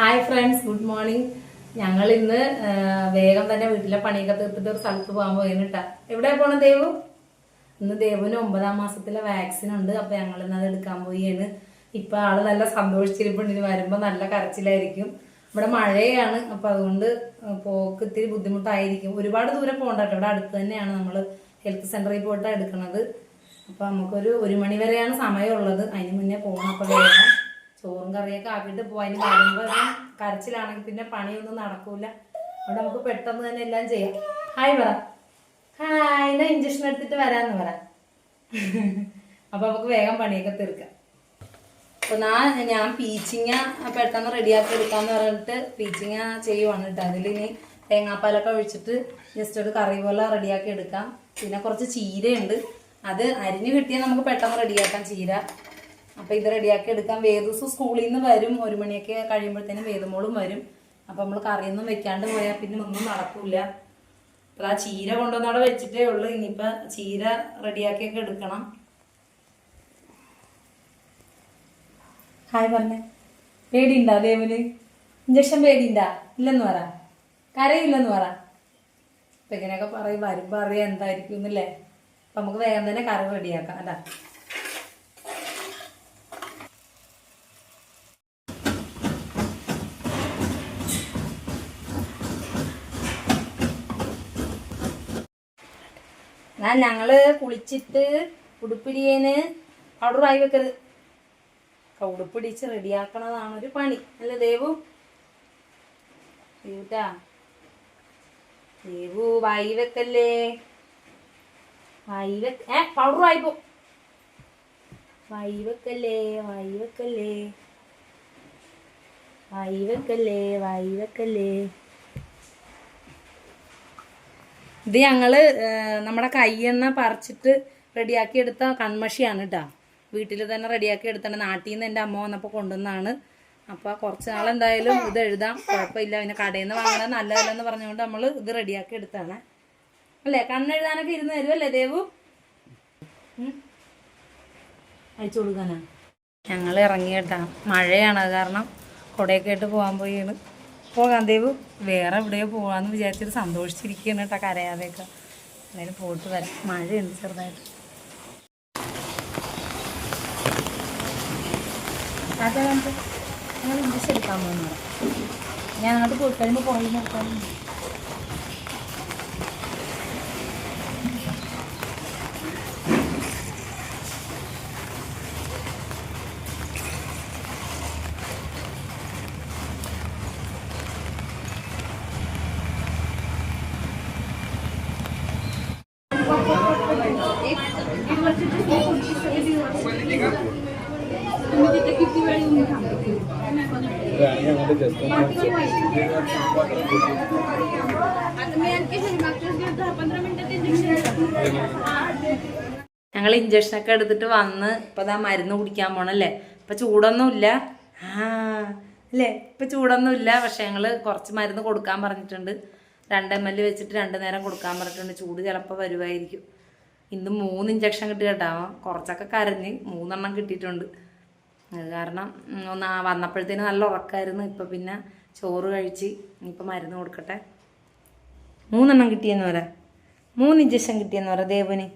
Hi friends good morning ഞങ്ങൾ ഇന്ന് വേഗം തന്നെ വീട്ടിലെ പണിയൊക്കെ തീർത്തിട്ട് ഒരു സ്ഥലത്ത് പോകാൻ പോയിട്ടാ എവിടെ പോണ ദേവു? ഇന്ന് ദേവുവിന് ഒമ്പതാം മാസത്തിലെ വാക്സിൻ ഉണ്ട് അപ്പൊ ഞങ്ങൾ ഇന്ന് അത് എടുക്കാൻ പോയാണ് ഇപ്പൊ ആൾ നല്ല സന്തോഷിച്ചിരിപ്പുണ്ട് ഇനി വരുമ്പോ നല്ല കരച്ചിലായിരിക്കും. ഇവിടെ മഴയാണ് അപ്പൊ അതുകൊണ്ട് പോക്ക് ഇത്തിരി ബുദ്ധിമുട്ടായിരിക്കും. ഒരുപാട് ദൂരം പോകണ്ട ഇവിടെ അടുത്ത് തന്നെയാണ് നമ്മൾ ഹെൽത്ത് സെന്ററിൽ പോയിട്ടാണ് എടുക്കുന്നത് അപ്പൊ നമുക്കൊരു ഒരു മണി വരെയാണ് സമയമുള്ളത് അതിന് മുന്നേ പോകണം അപ്പൊ വേഗം ചോറും കറിയൊക്കെ ആക്കിയിട്ട് പോവാൻ വരുമ്പോ ഇത് കരച്ചിലാണെങ്കിൽ പിന്നെ പണിയൊന്നും നടക്കൂല. അതുകൊണ്ട് നമുക്ക് പെട്ടെന്ന് തന്നെ എല്ലാം ചെയ്യാം. ഹായ് പറ. ഹായ് ഇഞ്ചക്ഷൻ എടുത്തിട്ട് വരാന്ന് പറ. അപ്പൊ നമുക്ക് വേഗം പണിയൊക്കെ തീർക്കാം. അപ്പൊ ഞാൻ ഞാൻ പീച്ചിങ്ങ പെട്ടെന്ന് റെഡിയാക്കി എടുക്കാന്ന് പറഞ്ഞിട്ട് പീച്ചിങ്ങ ചെയ്യുവാണ് കേട്ടോ. അതിലിനി തേങ്ങാപ്പാലൊക്കെ ഒഴിച്ചിട്ട് ജസ്റ്റ് ഒരു കറി പോലെ റെഡിയാക്കി എടുക്കാം. പിന്നെ കുറച്ച് ചീരയുണ്ട്. അത് അരിഞ്ഞ് കിട്ടിയാൽ നമുക്ക് പെട്ടെന്ന് റെഡിയാക്കാം ചീര. അപ്പൊ ഇത് റെഡിയാക്കി എടുക്കാൻ വേദ ദിവസം സ്കൂളിൽ നിന്ന് വരും. ഒരു മണിയൊക്കെ കഴിയുമ്പോഴത്തേനും വേദമോളും വരും. അപ്പൊ നമ്മൾ കറിയൊന്നും വെക്കാണ്ട് പോയാൽ പിന്നെ ഒന്നും നടക്കില്ല അപ്പൊ ആ ചീര കൊണ്ടുവന്നവിടെ വെച്ചിട്ടേ ഉള്ളൂ. ഇനിയിപ്പൊ ചീര റെഡിയാക്കിയൊക്കെ എടുക്കണം. ഹായ് പറഞ്ഞേ. പേടിയുണ്ടാ ദേവന് ഇഞ്ചക്ഷൻ പേടിയുണ്ടാ? ഇല്ലെന്ന് പറ. കരയില്ലെന്ന് പറ. അപ്പൊ ഇങ്ങനെയൊക്കെ പറയും. വരുമ്പോ അറിയാം എന്തായിരിക്കും എന്നല്ലേ അപ്പൊ നമുക്ക് വേഗം തന്നെ കറി റെഡിയാക്കാം. അല്ല ഞാൻ ഞങ്ങൾ കുളിച്ചിട്ട് ഉടുപ്പിടിയേന് പൗഡർ ആയി വെക്കരുത് ഉടുപ്പിടിച്ച് റെഡിയാക്കണതാണ് ഒരു പണി. അല്ലേ ദേവു? ദേവുട്ടാ ദേവു വായി വെക്കല്ലേ? വായി വെക്ക ഏ പൗഡർ ആയിപ്പോ വായി വെക്കല്ലേ വായി വെക്കല്ലേ? വായി വെക്കല്ലേ വായി വെക്കല്ലേ? ഇത് ഞങ്ങൾ ഏഹ്, നമ്മുടെ കയ്യെണ്ണ പറിച്ചിട്ട് റെഡിയാക്കി എടുത്ത കൺമഷിയാണ് കേട്ടോ വീട്ടിൽ തന്നെ റെഡിയാക്കി എടുത്താണ് നാട്ടിൽ നിന്ന് എന്റെ അമ്മ വന്നപ്പോൾ കൊണ്ടുവന്നാണ് അപ്പോൾ കുറച്ച് നാളെന്തായാലും ഇത് എഴുതാം. കുഴപ്പമില്ല. പിന്നെ കടയിൽ നിന്ന് വാങ്ങണത് നല്ലതല്ലെന്ന് പറഞ്ഞുകൊണ്ട് നമ്മൾ ഇത് റെഡിയാക്കി എടുത്താണ്. അല്ലേ? കണ്ണെഴുതാനൊക്കെ ഇരുന്ന് തരുമല്ലേ ദേവു? അയച്ചു കൊടുക്കാനാ? ഞങ്ങൾ ഇറങ്ങി മഴയാണ് കാരണം കുടയൊക്കെ ആയിട്ട് പോകാൻ പോയാണ്. പോകാം ദേവു വേറെ എവിടെയോ പോകാന്ന് വിചാരിച്ചിട്ട് സന്തോഷിച്ചിരിക്കുകയാണ് കേട്ടോ കരയാതെയൊക്കെ. എന്തായാലും പോയിട്ട് വരാം. മഴയുണ്ട് ചെറുതായിട്ട്. അതെ നമുക്ക് ഞങ്ങൾ ഇംഗ്ലീഷ് എടുക്കാൻ പോകുന്നു ഞാൻ അങ്ങോട്ട് പോയി കഴിയുമ്പോൾ പുറകിൽ നിർത്താൻ आणि आम्हाला जास्त ഞങ്ങൾ ഇഞ്ചക്ഷനൊക്കെ എടുത്തിട്ട് വന്ന് ഇപ്പൊ ദാ മരുന്ന് കുടിക്കാൻ പോണല്ലേ ഇപ്പൊ ചൂടൊന്നുമില്ല ആ അല്ലേ ഇപ്പൊ ചൂടൊന്നുമില്ല പക്ഷെ ഞങ്ങള് കുറച്ച് മരുന്ന് കൊടുക്കാൻ പറഞ്ഞിട്ടുണ്ട് രണ്ട് എം എൽ വെച്ചിട്ട് രണ്ട് നേരം കൊടുക്കാൻ പറഞ്ഞിട്ടുണ്ട് ചൂട് ചിലപ്പോൾ വരുമായിരിക്കും ഇന്ന് മൂന്ന് ഇഞ്ചക്ഷൻ കിട്ടി കേട്ടോ. കുറച്ചൊക്കെ കരഞ്ഞ് മൂന്നെണ്ണം കിട്ടിയിട്ടുണ്ട്. അത് കാരണം ഒന്ന് വന്നപ്പോഴത്തേന് നല്ല ഉറക്കമായിരുന്നു ഇപ്പം പിന്നെ ചോറ് കഴിച്ച് ഇനിയിപ്പോൾ മരുന്ന് കൊടുക്കട്ടെ. മൂന്നെണ്ണം കിട്ടിയെന്ന് പറ മൂന്ന് ഇഞ്ചക്ഷൻ കിട്ടിയെന്ന് പറ ദേവന്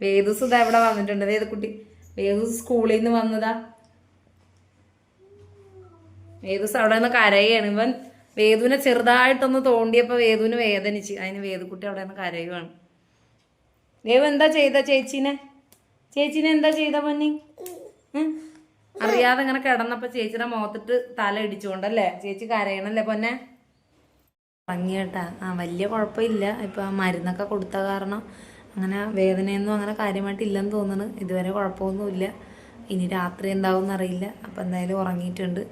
വേദുസ് ഇതാ ഇവിടെ വന്നിട്ടുണ്ട്? വേദ കുട്ടി വേദുസ് സ്കൂളിൽ നിന്ന് വന്നതാ വേദുസ് അവിടെ നിന്ന് കരയാണ്. ഇവൻ വേദുവിനെ ചെറുതായിട്ടൊന്ന് തോണ്ടിയപ്പോൾ വേദുവിന് വേദനിച്ച്. അതിന് വേദുക്കുട്ടി അവിടെ നിന്ന് കരയുവാണ്. ദേവ് എന്താ ചെയ്ത ചേച്ചീനെ? ചേച്ചീനെ എന്താ ചെയ്ത പൊന്നി? അറിയാതെ ഇങ്ങനെ കിടന്നപ്പോ ചേച്ചിയുടെ മുഖത്തിട്ട് തല ഇടിച്ചുകൊണ്ടല്ലേ? ചേച്ചി കരയണല്ലേ പൊന്നെ? ഭംഗിയാട്ടാ ആ വലിയ കുഴപ്പമില്ല. ഇപ്പൊ മരുന്നൊക്കെ കൊടുത്ത കാരണം അങ്ങനെ വേദനയൊന്നും അങ്ങനെ കാര്യമായിട്ട് ഇല്ലെന്ന് തോന്നുന്നു. ഇതുവരെ കുഴപ്പമൊന്നുമില്ല. ഇനി രാത്രി എന്താവും എന്നറിയില്ല അപ്പം എന്തായാലും ഉറങ്ങിയിട്ടുണ്ട്.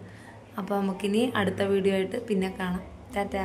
അപ്പോൾ നമുക്കിനി അടുത്ത വീഡിയോ ആയിട്ട് പിന്നെ കാണാം. ടാറ്റാ.